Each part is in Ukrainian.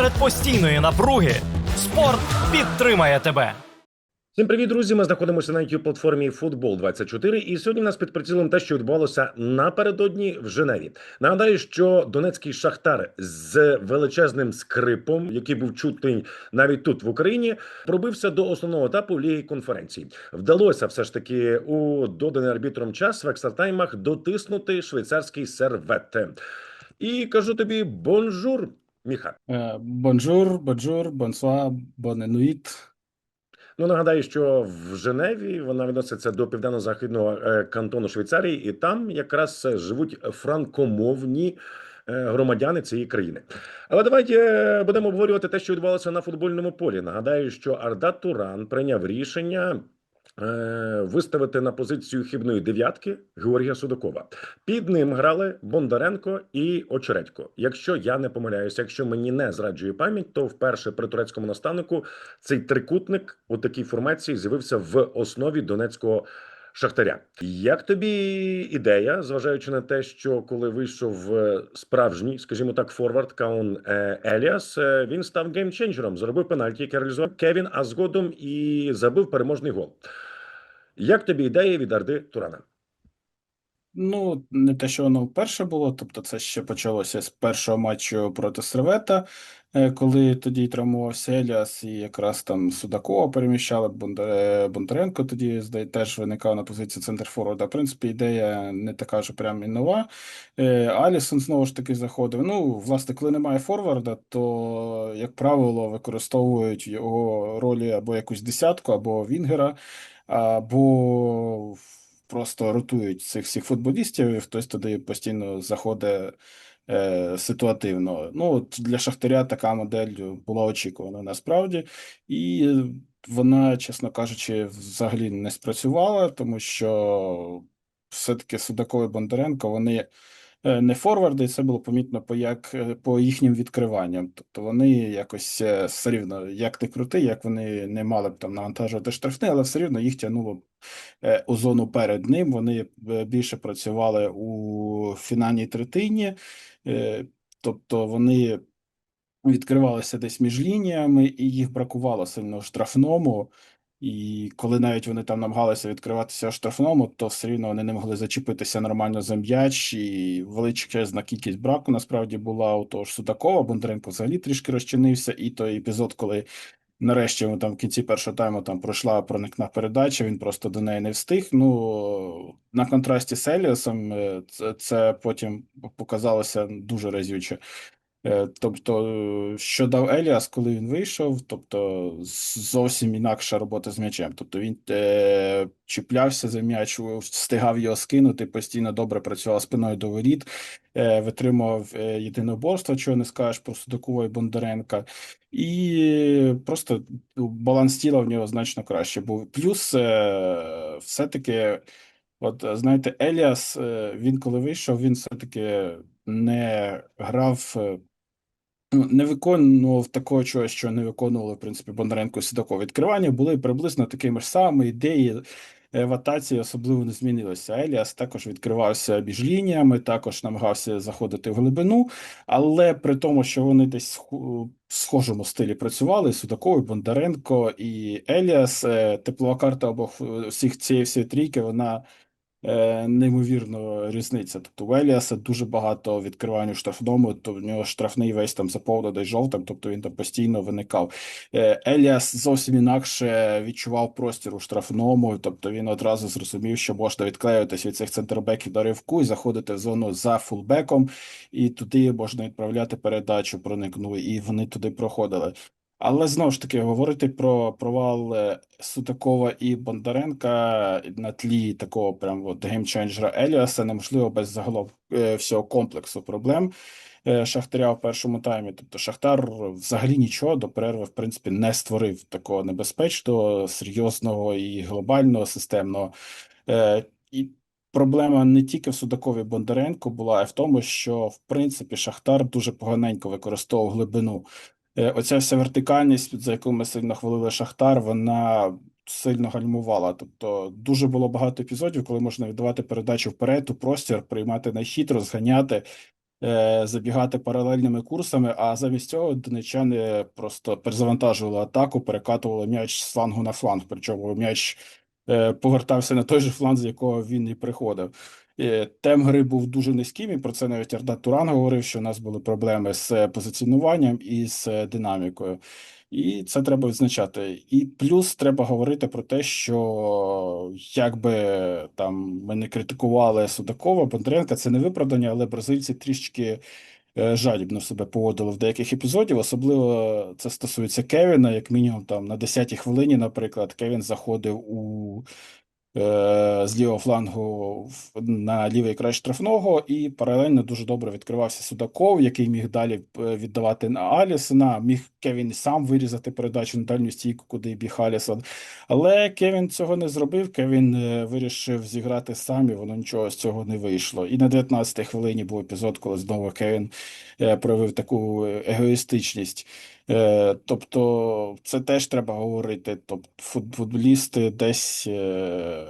Серед постійної напруги спорт підтримає тебе. Всім привіт, друзі! Ми знаходимося на youtube платформі Футбол 24 і сьогодні в нас під прицілом те, що відбувалося напередодні в Женеві. Нагадаю, що донецький шахтар з величезним скрипом, який був чутний навіть тут в Україні, пробився до основного етапу ліги конференції. Вдалося все ж таки у доданий арбітром час в екстратаймах дотиснути швейцарський сервет. І кажу тобі бонжур, Міха. Е, Бонжур, бонжур, бонсуа, боненуїт. Ну нагадаю, що в Женеві вона відноситься до південно-західного е, кантону Швейцарії, і там якраз е, живуть франкомовні громадяни цієї країни. Але давайте будемо обговорювати те, що відбувалося на футбольному полі. Нагадаю, що Арда Туран прийняв рішення. Е, Виставити на позицію хибної дев'ятки Георгія Судакова. Під ним грали Бондаренко і Очередько. Якщо я не помиляюся, якщо мені не зраджує пам'ять, то вперше при турецькому наставнику цей трикутник у такій формації з'явився в основі донецького шахтаря. Як тобі ідея, зважаючи на те, що коли вийшов е, справжній, скажімо так, форвард Каун е, Еліас, він став геймченджером, зробив пенальті, яке реалізував Кевін, а згодом і забив переможний гол. Як тобі ідея від Арди Турана? Ну, не те, що воно вперше було, тобто це ще почалося з першого матчу проти Сервета, е, коли тоді травмувався Еліас, і якраз там Судакова переміщали, е, Бондаренко тоді теж виникав на позиції центр-форварда. В принципі, ідея не така ж прям і нова. Е, Алісон знову ж таки заходив. Ну, власне, коли немає форварда, то, як правило, використовують його ролі або якусь десятку, або Вінгера, або просто ротують цих всіх футболістів, і хтось туди постійно заходить е, ситуативно. Ну, от для Шахтаря така модель була очікувана насправді, і вона, чесно кажучи, взагалі не спрацювала, тому що все-таки Судаков і Бондаренко, вони не форварди, це було помітно по як е, по їхнім відкриванням. Тобто вони якось е, все рівно, як не крути, як вони не мали б там навантажувати штрафни, але все рівно їх тягнуло е, у зону перед ним. Вони е, більше працювали у фінальній третині, е, тобто вони відкривалися десь між лініями, і їх бракувало сильно в штрафному. І коли навіть вони там намагалися відкриватися штрафному, то все рівно вони не могли зачепитися нормально за м'яч, і величезна кількість браку насправді була у того ж Судакова. Бондаренко взагалі трішки розчинився, і той епізод, коли нарешті там в кінці першого тайму там пройшла проникна передача, він просто до неї не встиг. Ну на контрасті з Еліасом е, це, це потім показалося дуже разюче. Е, Тобто, що дав Еліас, коли він вийшов, тобто зовсім інакша робота з м'ячем. Тобто він е, чіплявся за м'яч, встигав його скинути, постійно добре працював спиною до воріт, е, витримував е, єдиноборство, чого не скажеш про Судакова і Бондаренка, і просто баланс тіла в нього значно краще був. Плюс, е, все-таки, от знаєте, Еліас, е, він коли вийшов, він все-таки не грав. Не виконував такого чогось, що не виконували, в принципі, Бондаренко і Судаков. Відкривання були приблизно такими ж самими, ідеї е, особливо не змінилося. Еліас також відкривався між лініями, також намагався заходити в глибину, але при тому, що вони десь в схожому стилі працювали, Судаков, Бондаренко і Еліас, е, теплова карта обох е, всіх цієї всієї трійки, вона неймовірно різниця. Тобто у Еліаса дуже багато відкривань у штрафному, то в нього штрафний весь там заповнений жовтим, тобто він там постійно виникав. Е, Еліас зовсім інакше відчував простір у штрафному, тобто він одразу зрозумів, що можна відклеюватись від цих центрбеків до ривку і заходити в зону за фулбеком, і туди можна відправляти передачу проникну, і вони туди проходили. Але знову ж таки, говорити про провал е, Судакова і Бондаренка на тлі такого прям от геймченджера Еліаса неможливо без загалом е, всього комплексу проблем е, Шахтаря в першому таймі. Тобто Шахтар взагалі нічого до перерви, в принципі, не створив такого небезпечного, серйозного і глобального системного. І проблема не тільки в Судакові Бондаренко була, а й в тому, що в принципі Шахтар дуже поганенько використовував глибину. Е, Оця вся вертикальність, за яку ми сильно хвалили Шахтар, вона сильно гальмувала. Тобто дуже було багато епізодів, коли можна віддавати передачу вперед у простір, приймати на хід, розганяти. е, забігати паралельними курсами, а замість цього донеччани просто перезавантажували атаку, перекатували м'яч з флангу на фланг, причому м'яч е, повертався на той же фланг, з якого він і приходив. Е, Темп гри був дуже низьким, і про це навіть Арда Туран говорив, що у нас були проблеми з позиціонуванням і з е, динамікою. І це треба відзначати. І плюс треба говорити про те, що якби там ми не критикували Судакова, Бондаренка, це не виправдання, але бразильці трішки е, жадібно себе поводили в деяких епізодів. Особливо це стосується Кевіна, як мінімум там на 10-й хвилині, наприклад, Кевін заходив у е, з лівого флангу на лівий край штрафного, і паралельно дуже добре відкривався Судаков, який міг далі е, віддавати на Алісона. Міг Кевін сам вирізати передачу на дальню стійку, куди біг Алісон. Але Кевін цього не зробив. Кевін е, вирішив зіграти сам, і воно нічого з цього не вийшло. І на 19-й хвилині був епізод, коли знову Кевін е, проявив таку егоїстичність. Е, Тобто, це теж треба говорити. Тобто, фут- футболісти десь е,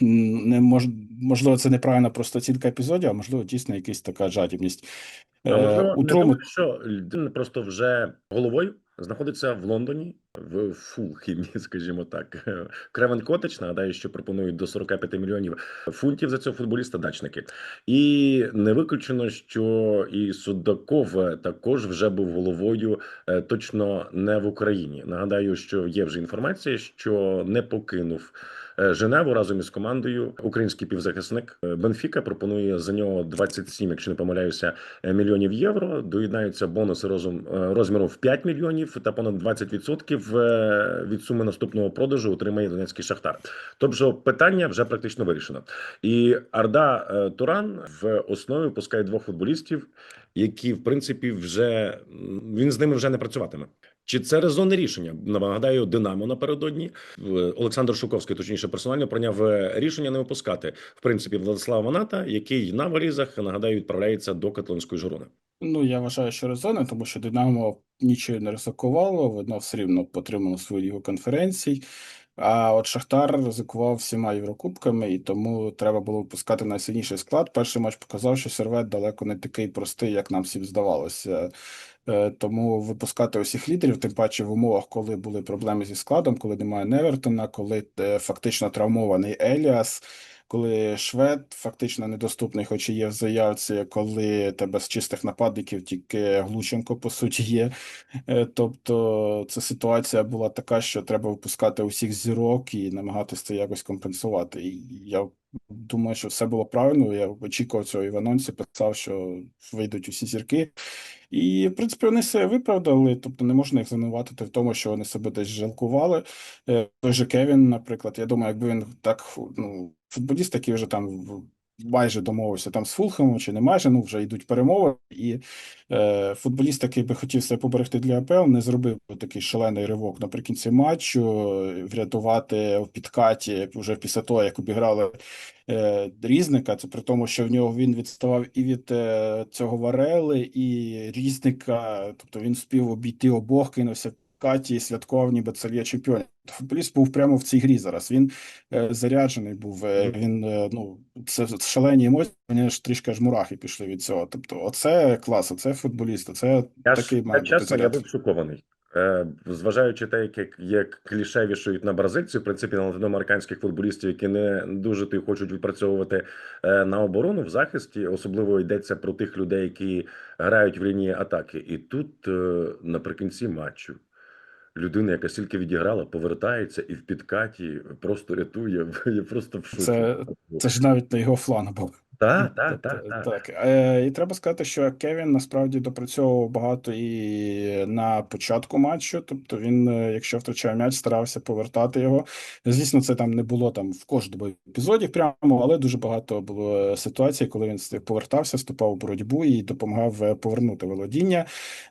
не мож, можливо, це неправильна просто оцінка епізодів, а можливо, дійсно якась така жадібність. А Е, можливо, у Трому думаю, що людина просто вже головою знаходиться в Лондоні в Фулхімі, скажімо так. Кревен Котич, нагадаю, що пропонують до 45 мільйонів фунтів за цього футболіста дачники. І не виключено, що і Судаков також вже був головою е, точно не в Україні. Нагадаю, що є вже інформація, що не покинув. Е, Женеву разом із командою український півзахисник Е, Бенфіка пропонує за нього 27, якщо не помиляюся, е, мільйонів євро. Доєднаються бонуси розум розміром в 5 мільйонів та понад 20% е, від суми наступного продажу отримає Донецький Шахтар. Тобто питання вже практично вирішено. І Арда Туран в основі пускає двох футболістів, які в принципі вже він з ними вже не працюватиме. Чи це резонне рішення? Нагадаю, Динамо напередодні Олександр Шуковський, точніше, персонально прийняв е, рішення не випускати в принципі Владислава Ваната, який на валізах нагадаю відправляється до Катлонської журуни. Ну, я вважаю, що резонно, тому що Динамо нічого не ризикувало, воно все рівно потримало свою лігу конференцій. А от Шахтар ризикував всіма Єврокубками, і тому треба було випускати найсильніший склад. Перший матч показав, що сервет далеко не такий простий, як нам всім здавалося. Е, Тому випускати усіх лідерів, тим паче в умовах, коли були проблеми зі складом, коли немає Невертона, коли е, фактично травмований Еліас, коли швед фактично недоступний, хоч і є в заявці, коли тебе з чистих нападників тільки Глученко, по суті, є. Е, Тобто, ця ситуація була така, що треба випускати усіх зірок і намагатися це якось компенсувати. І я думаю, що все було правильно. Я очікував цього і в анонсі, писав, що вийдуть усі зірки. І, в принципі, вони себе виправдали, тобто не можна їх звинуватити в тому, що вони себе десь жалкували. Е, Той же Кевін, наприклад, я думаю, якби він так, ну, футболіст, який вже там майже домовився там з Фулхемом, чи не майже, ну вже йдуть перемови, і е, футболіст, який би хотів себе поберегти для АПЛ, не зробив би такий шалений ривок наприкінці матчу, врятувати в підкаті вже після того, як обіграли е, Різника, це при тому, що в нього він відставав і від е, цього Варели, і Різника, тобто він спів обійти обох, кинувся Каті і святкував, ніби це є чемпіон. Футболіст був прямо в цій грі зараз. Він е, заряджений був. е, Він е, ну це шалені емоції. Мені ж трішки аж мурахи пішли від цього. Тобто, оце клас, оце футболіст, оце Я такий має бути чесно, я був шокований. Е, зважаючи те, як, як кліше вішають на бразильців, в принципі, на латиноамериканських футболістів, які не дуже ти хочуть відпрацьовувати е, на оборону в захисті, особливо йдеться про тих людей, які грають в лінії атаки. І тут е, наприкінці матчу людина, яка стільки відіграла, повертається і в підкаті просто рятує. Я просто в шоці. Це- Це ж навіть на його фланг був. Так, так, Тобто, так, так. так. Е, і треба сказати, що Кевін насправді допрацьовував багато і на початку матчу. Тобто він, е, якщо втрачав м'яч, старався повертати його. Звісно, це там не було там в кожному епізоді прямо, але дуже багато було ситуацій, коли він повертався, вступав у боротьбу і допомагав е, повернути володіння.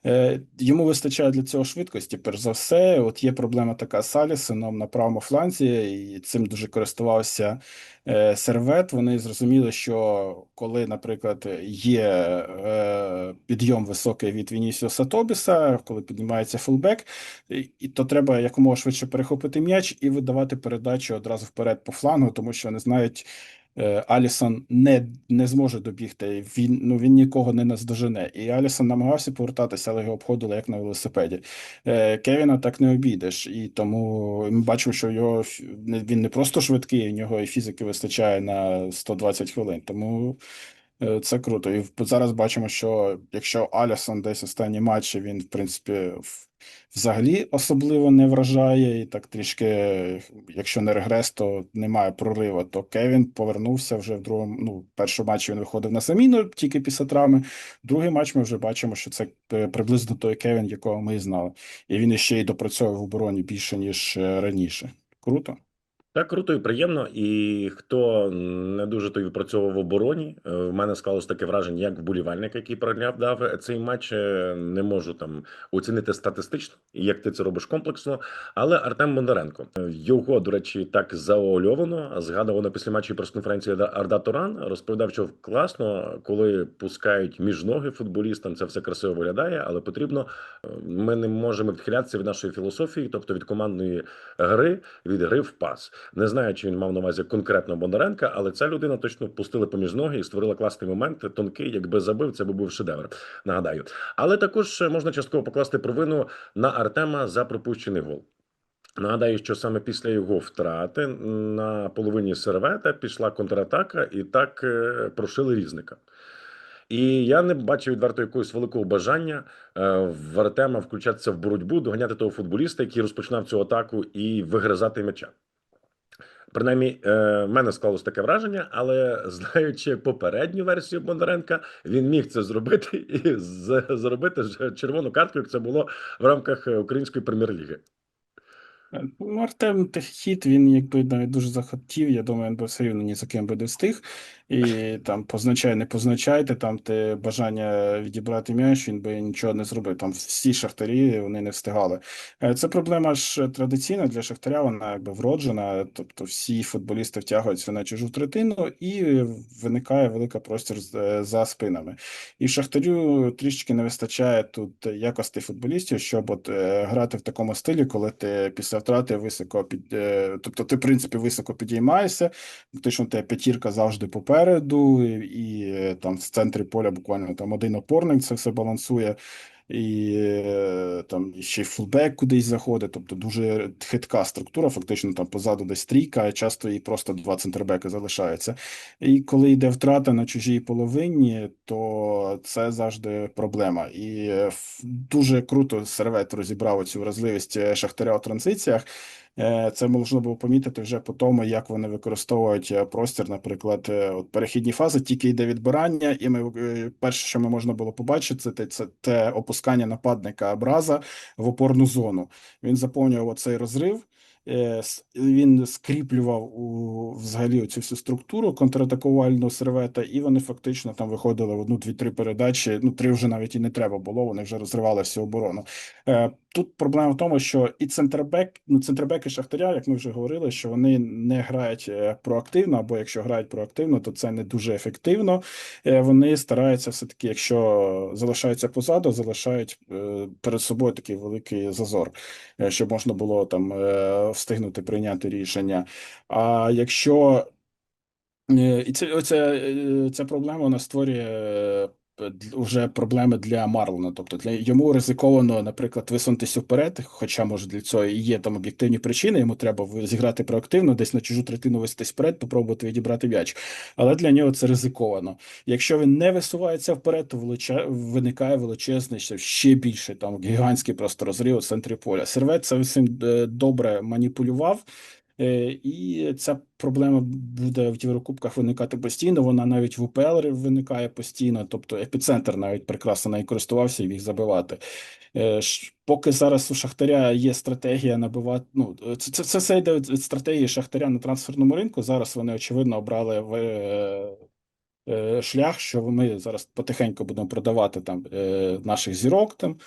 Е, Йому вистачає для цього швидкості. Перш за все, от є проблема така з Алісоном на правому фланзі, і цим дуже користувався е, сервет. Вони зрозуміли, що коли, наприклад, є е, підйом високий від Вінісіуса Тобіса, коли піднімається фулбек, то треба якомога швидше перехопити м'яч і видавати передачу одразу вперед по флангу, тому що вони знають. Е, Алісон не, не зможе добігти. Він ну він нікого не наздожене. І Алісон намагався повертатися, але його обходили як на велосипеді. Е, Кевіна так не обійдеш, і тому ми бачимо, що його він не просто швидкий, у нього і фізики вистачає на 120 хвилин. Тому це круто. І зараз бачимо, що якщо Алісон десь останні матчі, він в принципі взагалі особливо не вражає, і так трішки, якщо не регрес, то немає прориву. То Кевін повернувся вже в другому. Ну, в першому матчі він виходив на заміну тільки після травми. Другий матч ми вже бачимо, що це е, приблизно той Кевін, якого ми знали. І він іще й допрацьовує в обороні більше, ніж е, раніше. Круто. Так, круто і приємно. І хто не дуже той відпрацьовував в обороні, е, в мене склалось таке враження, як вболівальник, який проглядав цей матч. е, Не можу там оцінити статистично, як ти це робиш комплексно. Але Артем Бондаренко е, його, до речі, так заольовано. Згадував на після матчі прес-конференції Арда Туран. Розповідав, що класно, коли пускають між ноги футболістам. Це все красиво виглядає, але потрібно. е, Ми не можемо відхилятися від нашої філософії, тобто від командної гри, від гри в пас. Не знаю, чи він мав на увазі конкретно Бондаренка, але ця людина точно впустили поміж ноги і створила класний момент. Тонкий, якби забив, це би був шедевр. Нагадаю. Але також можна частково покласти провину на Артема за пропущений гол. Нагадаю, що саме після його втрати на половині сервета пішла контратака, і так е, прошили різника. І я не бачив відверто якогось великого бажання е, в Артема включатися в боротьбу, доганяти того футболіста, який розпочинав цю атаку, і вигризати м'яча. Принаймні, е, в мене склалось таке враження, але знаючи попередню версію Бондаренка, він міг це зробити і зробити червону картку, як це було в рамках української прем'єр-ліги. Е, Ну, Артем Теххіт, він якби навіть дуже захотів, я думаю, він би все рівно ні за ким би не встиг. І там позначай, не позначайте, там те бажання відібрати м'яч, він би нічого не зробив. Там всі шахтарі вони не встигали. Е, Це проблема ж традиційна для шахтаря, вона якби вроджена, тобто всі футболісти втягуються на чужу третину, і виникає велика простір е, за спинами. І Шахтарю трішки не вистачає тут якостей футболістів, щоб от е, грати в такому стилі, коли ти після втрати високо під, е, тобто ти, в принципі, високо підіймаєшся, фактично тебе п'ятірка завжди попереду, і, і е, там в центрі поля буквально там один опорник це все балансує. І е, там ще й фулбек кудись заходить, тобто дуже хитка структура, фактично там позаду десь трійка, а часто і просто два центрбеки залишаються. І коли йде втрата на чужій половині, то це завжди проблема. І е, дуже круто сервет розібрав цю вразливість Шахтаря у транзиціях. Е, Це можна було помітити вже по тому, як вони використовують е, простір, наприклад, е, от перехідні фази, тільки йде відбирання, і ми перше, що ми можна було побачити, це, це те опускання нападника Абраза в опорну зону. Він заповнював оцей розрив. Він скріплював у взагалі цю всю структуру контратакувальну сервета, і вони фактично там виходили в одну, дві-три передачі. Ну, три вже навіть і не треба було. Вони вже розривали всю оборону. Тут проблема в тому, що і центрбек, ну центрбеки Шахтаря, як ми вже говорили, що вони не грають е, проактивно, або якщо грають проактивно, то це не дуже ефективно. Е, Вони стараються все-таки, якщо залишаються позаду, залишають е, перед собою такий великий зазор, щоб можна було там встигнути прийняти рішення. А якщо І це оця, е, ця проблема вона створює вже проблеми для Марлона. Тобто для йому ризиковано, наприклад, висунутися вперед, хоча може для цього і є там об'єктивні причини. Йому треба зіграти проактивно, десь на чужу третину виситись вперед, попробувати відібрати м'яч. Але для нього це ризиковано. Якщо він не висувається вперед, то величе- виникає величезний ще- ще більше там гігантський просто розрив у центрі поля. Сервет це всім е, добре маніпулював. Е, І ця проблема буде в Єврокубках виникати постійно. Вона навіть в УПЛ виникає постійно. Тобто епіцентр навіть прекрасно нею користувався і міг забивати. Е, Поки зараз у Шахтаря є стратегія набивати. Ну це, це, все йде від стратегії Шахтаря на трансферному ринку. Зараз вони очевидно обрали в. е, Шлях, що ми зараз потихеньку будемо продавати там наших зірок. Там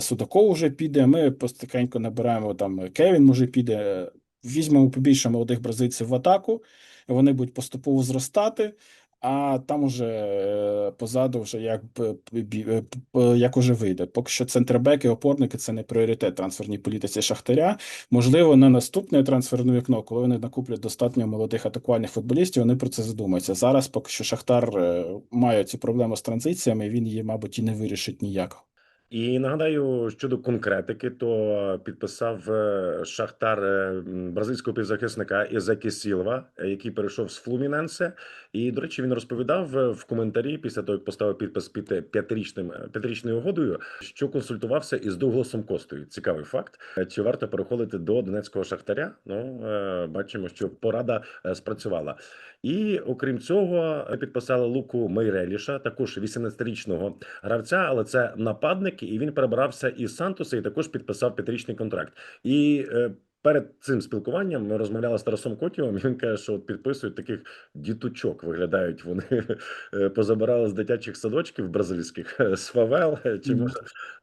Судаков вже піде. Ми потихеньку набираємо там Кевін, може піде. Візьмемо побільше молодих бразильців в атаку, вони будуть поступово зростати. а там уже е, позаду вже як, е, як уже вийде. Поки що центрбеки, опорники це не пріоритет трансферній політиці Шахтаря. Можливо, на наступне трансферне вікно, коли вони накуплять достатньо молодих атакувальних футболістів, вони про це задумаються. Зараз поки що Шахтар е, має ці проблеми з транзиціями, він її, мабуть, і не вирішить ніяк. І нагадаю, щодо конкретики, то підписав е, Шахтар е, бразильського півзахисника Ізекі Сілва, е, який перейшов з Флуміненсе. І, до речі, він розповідав в коментарі після того, як поставив підпис під п'ятирічним п'ятирічною угодою, що консультувався із Дугласом Костою. Цікавий факт. Чи варто переходити до Донецького Шахтаря? Ну бачимо, що порада спрацювала. І окрім цього, підписали Луку Мейреліша, також 18-річного гравця, але це нападник, і він перебирався із Сантоса і також підписав п'ятирічний контракт. І е, перед цим спілкуванням ми розмовляли з Тарасом Котєвим. Він каже, що от підписують таких діточок. Виглядають вони е, позабирали з дитячих садочків бразильських е, з фавел чи може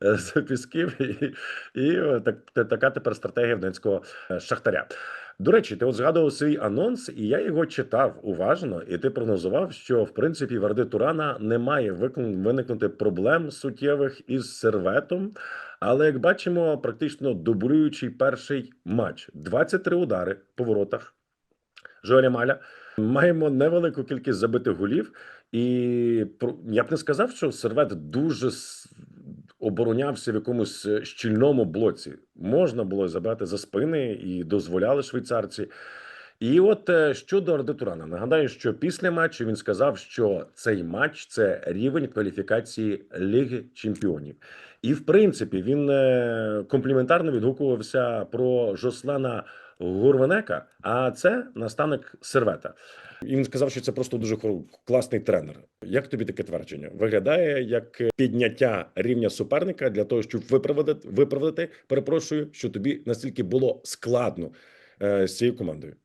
з пісків, і, і так, така тепер стратегія в Донецького шахтаря. До речі, ти от згадував свій анонс, і я його читав уважно, і ти прогнозував, що в принципі в Арди Турана немає виклин- виникнути проблем суттєвих із серветом. Але як бачимо, практично дублюючий перший матч: 23 удари по воротах Жоеля Маля. Маємо невелику кількість забитих голів, і я б не сказав, що сервет дуже оборонявся в якомусь е, щільному блоці. Можна було забрати за спини і дозволяли швейцарці. І от е, щодо Арди Турана, нагадаю, що після матчу він сказав, що цей матч це рівень кваліфікації Ліги Чемпіонів. І в принципі він е, компліментарно відгукувався про Жослана Гурвенека, а це наставник сервета. І він сказав, що це просто дуже класний тренер. Як тобі таке твердження? Виглядає як підняття рівня суперника для того, щоб виправдати, виправдати, перепрошую, що тобі настільки було складно е, з цією командою.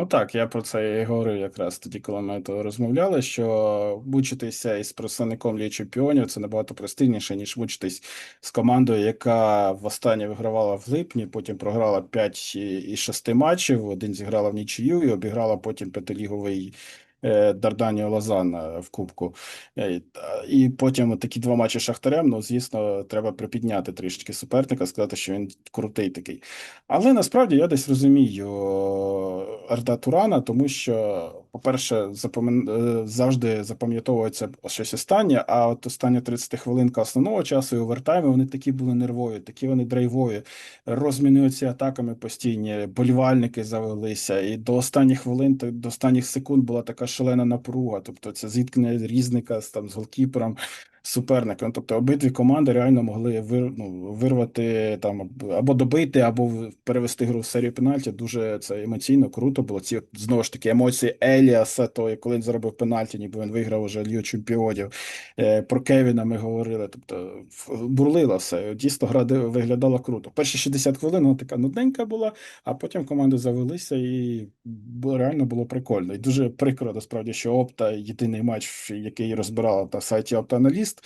Ну так, я про це і говорив якраз тоді, коли ми то розмовляли, що мучитися із представником Ліги Чемпіонів це набагато простильніше, ніж мучитись з командою, яка востаннє вигравала в липні, потім програла 5 із 6 матчів, один зіграла в нічию і обіграла потім п'ятиліговий Дарданіо Лозан е, в Кубку. Е, І потім такі два матчі Шахтарем, ну, звісно, треба припідняти трішечки суперника, сказати, що він крутий такий. Але насправді я десь розумію е, Арда Турана, тому що, по-перше, запам'ят... е, завжди запам'ятовується щось останнє, а от остання 30 хвилинка основного часу і овертайму вони такі були нервові, такі вони драйвові. Розміни атаками постійні, болівальники завелися, і до останніх хвилин, до останніх секунд була така шалена напруга. Тобто це зіткнення різника з там з голкіпером. Суперником, тобто обидві команди реально могли вир, ну, вирвати там або добити, або перевести гру в серію пенальті. Дуже це емоційно круто було. Ці знову ж таки емоції Еліаса, то коли він заробив пенальті, ніби він виграв уже Лігу чемпіонів. Е, про Кевіна ми говорили. Тобто бурлило все. Дійсно, гра виглядала круто. Перші 60 хвилин вона така нудненька була, а потім команди завелися, і реально було прикольно. І дуже прикро, насправді, що Опта єдиний матч, який розбирала на сайті Опта Аналіст.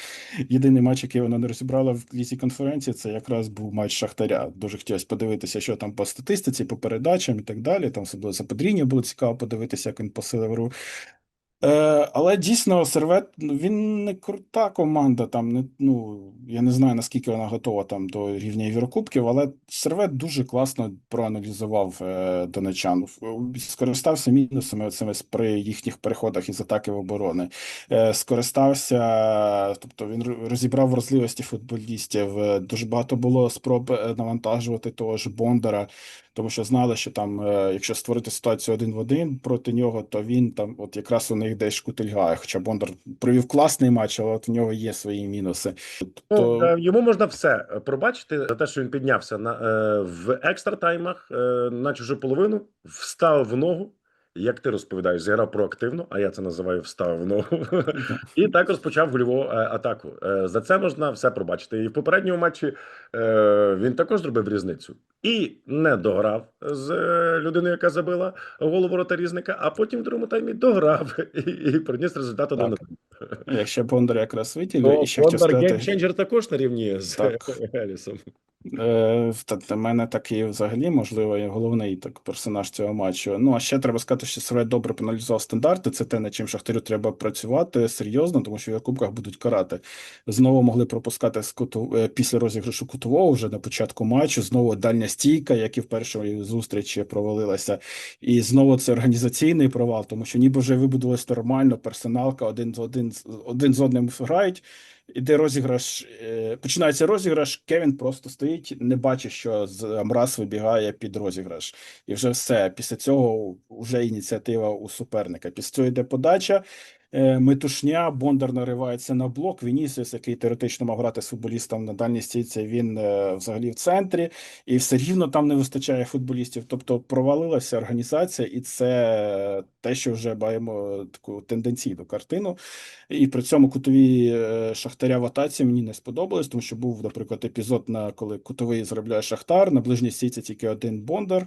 Єдиний матч, який вона не розібрала в лісі конференції, це якраз був матч Шахтаря. Дуже хотілося подивитися, що там по статистиці, по передачам і так далі. Там особливо за Подріння було цікаво подивитися, як він посилив. Е, але дійсно, Сервет ну, він не крута команда. Там не ну я не знаю наскільки вона готова там до рівня Єврокубків, але Сервет дуже класно проаналізував е, донечан. Скористався мінусами оцими з- при їхніх переходах із атаки в оборони. Е, скористався, тобто він розібрав вразливості футболістів. Е, Дуже багато було спроб е, навантажувати того ж Бондара. Тому що знали, що там, е, якщо створити ситуацію один в один проти нього, то він там, от якраз у них десь шкутильгає. Хоча Бондар провів класний матч, але от в нього є свої мінуси. Ну, То е, йому можна все е, пробачити за те, що він піднявся на в екстра таймах на чужу половину, встав в ногу. Як ти розповідаєш, зіграв проактивно, а я це називаю встав в ногу. І так розпочав гольову е, атаку. Е, За це можна все пробачити. І в попередньому матчі е, він також зробив різницю і не дограв з людиною, яка забила голову ворота різника, а потім в другому таймі дограв і, і приніс результат один. якщо Бондар якраз Ну, і ще хотів Бондар сказати, геймченджер також на рівні з Так. Елісом. Е, Для мене такий взагалі, можливо, і головний так персонаж цього матчу. Ну, а ще треба сказати, що Сервет добре проаналізував стандарти. Це те, над чим Шахтарю треба працювати серйозно, тому що в Кубках будуть карати. Знову могли пропускати з куту... е, після розіграшу кутового вже на початку матчу. Знову дальня стійка, як і в першій зустрічі провалилася. І знову це організаційний провал, тому що ніби вже вибудувалось нормально, персоналка один з один, один з одним грають. Іде розіграш, е, починається розіграш, Кевін просто стоїть, не бачить, що Амраз вибігає під розіграш. І вже все. Після цього вже ініціатива у суперника. Після цього йде подача. Е, Метушня, Бондар наривається на блок. Вінісіус, який теоретично мав грати з футболістом на дальній стійці, він е, взагалі в центрі, і все рівно там не вистачає футболістів. Тобто провалилася організація, і це те, що вже маємо таку тенденційну картину. І при цьому кутові е, Шахтаря в атаці мені не сподобалось, тому що був, наприклад, епізод, на коли кутовий заробляє Шахтар, на ближній стійці тільки один Бондар.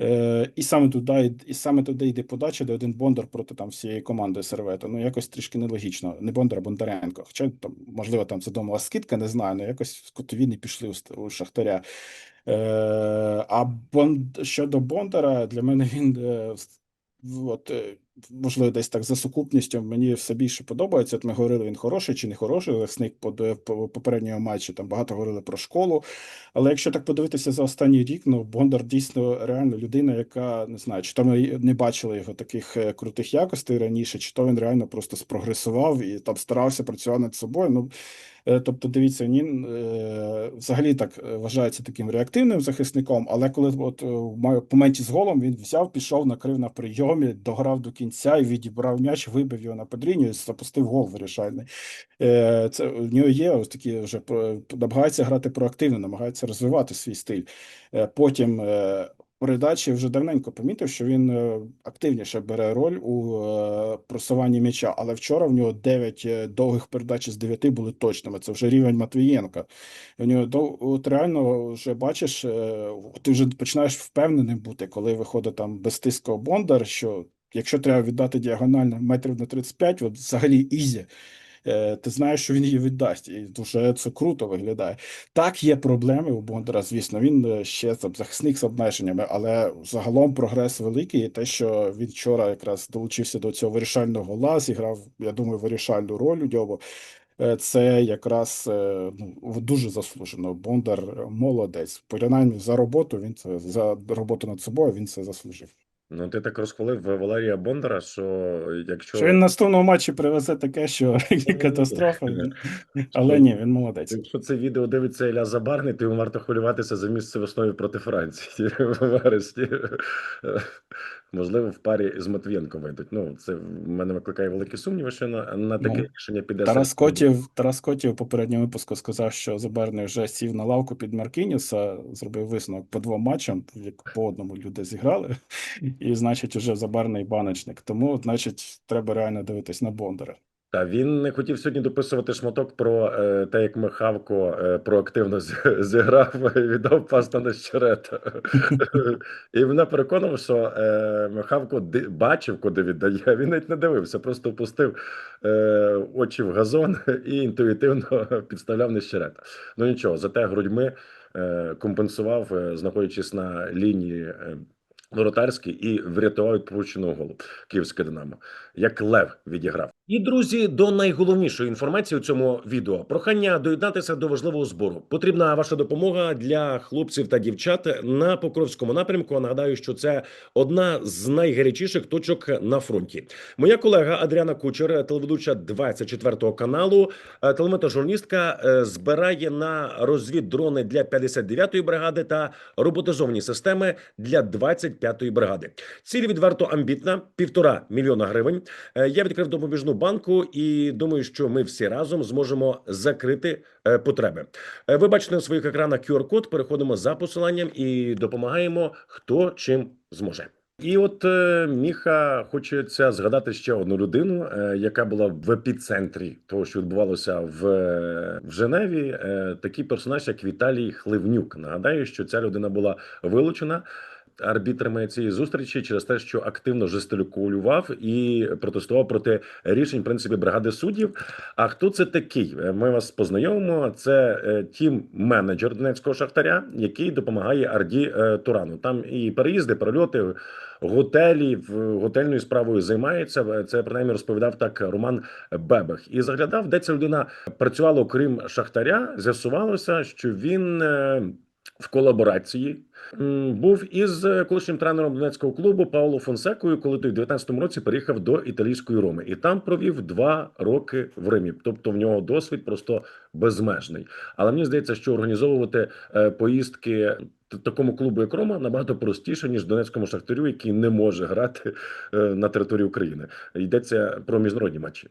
Е, і саме туди, і саме туди йде подача, де один Бондар проти там всієї команди Сервета. Ну, якось трішки нелогічно. Не Бондар, а Бондаренко. Хоча там, можливо, там це задумала скидка, не знаю, але якось в кутові не пішли у, у Шахтаря. Е, а Бонд... щодо Бондара, для мене він е, от, е, можливо, десь так за сукупністю мені все більше подобається. От ми говорили, він хороший чи не хороший захисник по, по попередньому матчі. Там багато говорили про школу. Але якщо так подивитися за останній рік, ну Бондар дійсно реально людина, яка не знаю, чи то ми не бачили його таких е, крутих якостей раніше, чи то він реально просто спрогресував і там старався працювати над собою. Ну Е, Тобто, дивіться, він е, взагалі так е, вважається таким реактивним захисником, але коли от е, в моменті з голом він взяв, пішов, накрив на прийомі, дограв до кінця і відібрав м'яч, вибив його на подрінню і запустив гол вирішальний. Е, Це в нього є ось такі вже намагається грати проактивно, намагається розвивати свій стиль. Е, Потім е, передачі вже давненько помітив, що він е, активніше бере роль у е, просуванні м'яча, але вчора в нього 9 довгих передач з 9 були точними. Це вже рівень Матвієнка. У нього дов- от реально вже бачиш, е, ти вже починаєш впевненим бути, коли виходить там без тиску Бондар, що якщо треба віддати діагонально метрів на 35, от взагалі ізі. Е, Ти знаєш, що він її віддасть, і дуже це круто виглядає. Так, є проблеми у Бондара, звісно, він е, ще там захисник з обмеженнями, але загалом прогрес великий. І те, що він вчора якраз долучився до цього вирішального гола, зіграв, я думаю, вирішальну роль у ньому. Е, Це якраз ну, дуже заслужено. Бондар молодець. Порівнянні за роботу він це за роботу над собою. Він це заслужив. Ну, ти так розхвалив Валерія Бондара, що якщо Що він наступному матчі привезе таке, що катастрофа. Але ні, він молодець. Якщо це відео дивиться Ілля Забарний, то йому варто хвилюватися за місце в основі проти Франції в вересні. Можливо, в парі з Матвієнко вийдуть. Ну, це в мене викликає великі сумніви, що на, на таке Ну, рішення піде. Тарас Котів, Тарас Котів в попередньому випуску сказав, що Забарний вже сів на лавку під Маркініса, зробив висновок по двом матчам, як по одному люди зіграли, і значить, уже Забарний баночник. Тому, значить, треба реально дивитись на Бондара. Та він не хотів сьогодні дописувати шматок про е, те, як Михавко е, проактивно зіграв, і віддав пас на Нещерета. І мене переконав, що е, Михавко бачив, куди віддає. Він навіть не дивився, просто опустив е, очі в газон і інтуїтивно підставляв Нещерета. Ну нічого, зате грудьми е, компенсував, е, знаходячись на лінії. е, Воротарський і врятував від полученого голу київське Динамо, як лев відіграв. І друзі, до найголовнішої інформації у цьому відео прохання доєднатися до важливого збору. Потрібна ваша допомога для хлопців та дівчат на Покровському напрямку. Нагадаю, що це одна з найгарячіших точок на фронті. Моя колега Адріана Кучер, телеведуча 24 каналу, е, телеметажурналістка, е, збирає на розвіддрони для 59-ї бригади та роботизовані системи для 25-ї бригади. Ціль відверто амбітна півтора мільйона гривень. Е, Я відкрив допоміжну банку і думаю, що ми всі разом зможемо закрити е, потреби. Е, Ви бачите на своїх екранах QR-код. Переходимо за посиланням і допомагаємо хто чим зможе. І от Міха хочеться згадати ще одну людину, яка була в епіцентрі того, що відбувалося в, в Женеві. Такий персонаж, як Віталій Хливнюк. Нагадаю, що ця людина була вилучена арбітрами цієї зустрічі через те, що активно жестикулював і протестував проти рішень в принципі бригади суддів. А хто це такий? Е, Ми вас познайомимо. Це е, тім менеджер Донецького шахтаря, який допомагає Арді е, Турану. Там і переїзди, прольоти, готелі в готельною справою займається. Це принаймні розповідав так Роман Бебех. І заглядав, де ця людина працювала, окрім шахтаря. З'ясувалося, що він. В колаборації був із е, колишнім тренером Донецького клубу Пауло Фонсекою, коли той в 19-му році переїхав до італійської Роми, і там провів два роки в Римі. Тобто в нього досвід просто безмежний. Але мені здається, що організовувати е, поїздки такому клубу, як Рома, набагато простіше ніж Донецькому шахтарю, який не може грати е, на території України. Йдеться про міжнародні матчі.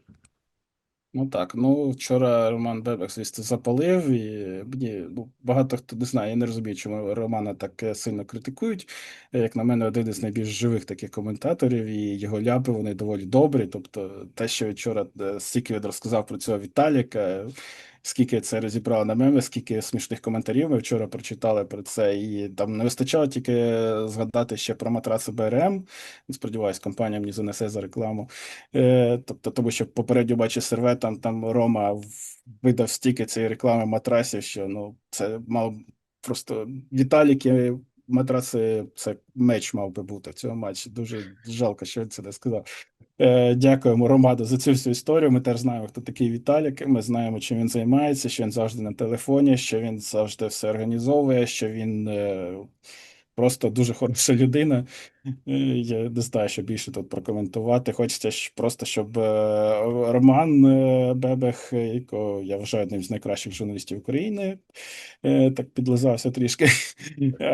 Ну так, ну вчора Роман Бебек, звісно, запалив, і мені ну, багато хто не знає, я не розумію, чому Романа так е, сильно критикують. Е, Як на мене, один із найбільш живих таких коментаторів, і його ляпи вони доволі добрі. Тобто, те, що вчора е, стільки він розказав про цього Віталіка, скільки це розібрало на меми, скільки смішних коментарів ми вчора прочитали про це, і там не вистачало тільки згадати ще про матраси БРМ. Сподіваюсь, компанія мені занесе за рекламу. Е, тобто, тому що попередньо бачив серве, там, там Рома видав стільки цієї реклами матрасів, що ну це мав просто Віталіки. Матраси, це меч мав би бути в цьому матчі. Дуже жалко, що він це не сказав. Е, дякуємо Ромаду за цю всю історію. Ми теж знаємо, хто такий Віталік. Ми знаємо, чим він займається, що він завжди на телефоні, що він завжди все організовує, що він е, просто дуже хороша людина. Е, Я не знаю, що більше тут прокоментувати. Хочеться ж просто, щоб е, Роман е, Бебех, якого я вважаю одним з найкращих журналістів України, так підлизався трішки.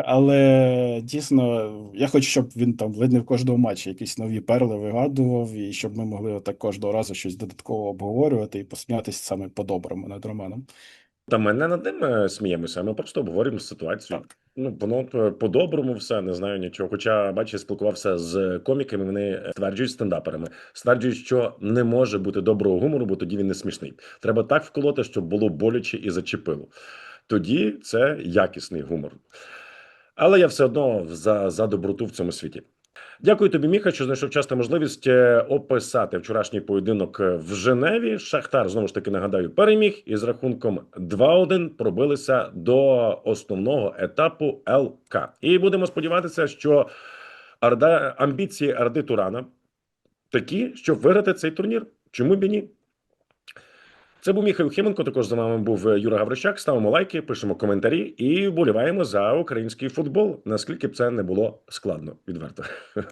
Але дійсно, я хочу, щоб він там ледь не в кожному матчі якісь нові перли вигадував, і щоб ми могли отак кожного разу щось додатково обговорювати і посміятися саме по-доброму над Романом. Та ми не над ним сміємося, ми просто обговорюємо ситуацію. Так. Ну, воно е, по-доброму все, не знаю нічого. Хоча, бачиш, спілкувався з коміками, вони стверджують стендаперами, стверджують, що не може бути доброго гумору, бо тоді він не смішний. Треба так вколоти, щоб було боляче і зачепило. Тоді це якісний гумор. Але я все одно за, за доброту в цьому світі. Дякую тобі, Міха, що знайшов час та можливість е, описати вчорашній поєдинок е, в Женеві. Шахтар знову ж таки нагадаю, переміг і з рахунком 2-1 пробилися до основного етапу ЛК. І будемо сподіватися, що Арда амбіції Арди Турана такі, щоб виграти цей турнір. Чому б і ні? Це був Міхайл Хименко. Також за нами був е, Юра Гаврищак. Ставимо лайки, пишемо коментарі і вболіваємо за український футбол. Наскільки б це не було складно, відверто.